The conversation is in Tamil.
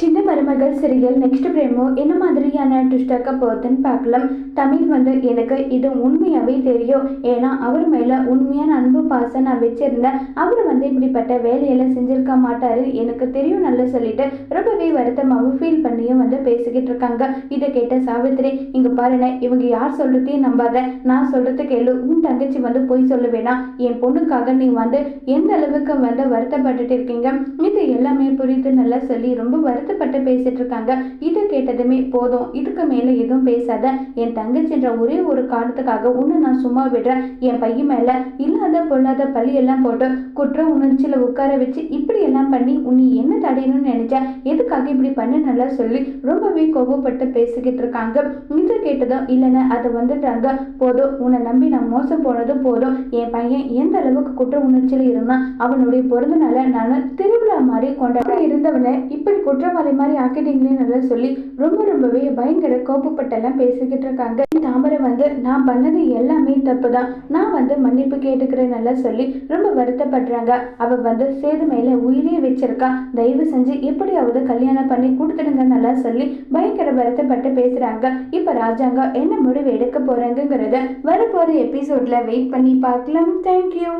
சின்ன மருமகள் சிறியல் நெக்ஸ்ட் பிரேமோ என்ன மாதிரியான ட்விஸ்டாக்க போகுதுன்னு பார்க்கலாம். தமிழ் வந்து எனக்கு இது உண்மையாகவே தெரியும். ஏன்னா அவர் மேலே உண்மையான அன்பு பாசம் நான் வச்சிருந்தேன். அவர் வந்து இப்படிப்பட்ட வேலையெல்லாம் செஞ்சிருக்க மாட்டார். எனக்கு தெரியும் நல்லா சொல்லிட்டு ரொம்பவே வருத்தமாகவும் ஃபீல் பண்ணியும் வந்து பேசிக்கிட்டு இருக்காங்க. இதை கேட்ட சாவித்திரி இங்கே பாருங்க இவங்க யார் சொல்கிறதையும் நம்பாத. நான் சொல்கிறது கேளு. உன் தங்கச்சி வந்து போய் சொல்ல வேணாம் என் பொண்ணுக்காக நீ வந்து எந்த அளவுக்கு வந்து வருத்தப்பட்டுட்டு இருக்கீங்க? இது எல்லாமே புரிந்து நல்லா சொல்லி ரொம்ப வருத்த வருத்தப்பட்டு பேசிட்டு இருக்காங்க. இதை கேட்டதுமே போதும் இதுக்கு மேலே எதுவும் பேசாத. என் தங்கச்சின்ற ஒரே ஒரு காரணத்துக்காக உன்னை நான் சும்மா விடுறேன். என் பையன் மேல இல்லாத பொல்லாத பழி எல்லாம் போட்டு குற்ற உணர்ச்சியில உட்கார வச்சு இப்படி எல்லாம் பண்ணி உன்னை என்ன தடையணும்னு நினைச்சா? எதுக்காக இப்படி பண்ண நல்லா சொல்லி ரொம்பவே கோபப்பட்டு பேசிக்கிட்டு இருக்காங்க. இதை கேட்டதும் இல்லைன்னா அதை வந்துட்டாங்க. போதும் உன்னை நம்பி நான் மோசம் போனதும் போதும். என் பையன் எந்த அளவுக்கு குற்ற உணர்ச்சியில இருந்தான்? அவனுடைய பிறந்த நானும் நான் திருவிழா மாதிரி கொண்டாட இருந்தவனை இப்படி குற்றவாளி மாதிரி ஆக்கிட்டீங்களே நல்லா சொல்லி ரொம்ப ரொம்பவே பயங்கர கோபப்பட்டெல்லாம் பேசிக்கிட்டு இருக்காங்க. தாமரை வந்து நான் பண்ணது எல்லாமே தப்பு தான் நான் வந்து மன்னிப்பு கேட்டுக்கிறேன் நல்லா சொல்லி ரொம்ப வருத்தப்படுறாங்க. அவ வந்து சேது மேல உயிரே வச்சிருக்கா. தயவு செஞ்சு எப்படியாவது கல்யாணம் பண்ணி கொடுத்துடுங்க நல்லா சொல்லி பயங்கர வருத்தப்பட்டு பேசுறாங்க. இப்ப ராஜாங்க என்ன முடிவு எடுக்க போகிறாங்கங்கிறத வரப்போற எபிசோட்ல வெயிட் பண்ணி பார்க்கலாம். தேங்க்யூ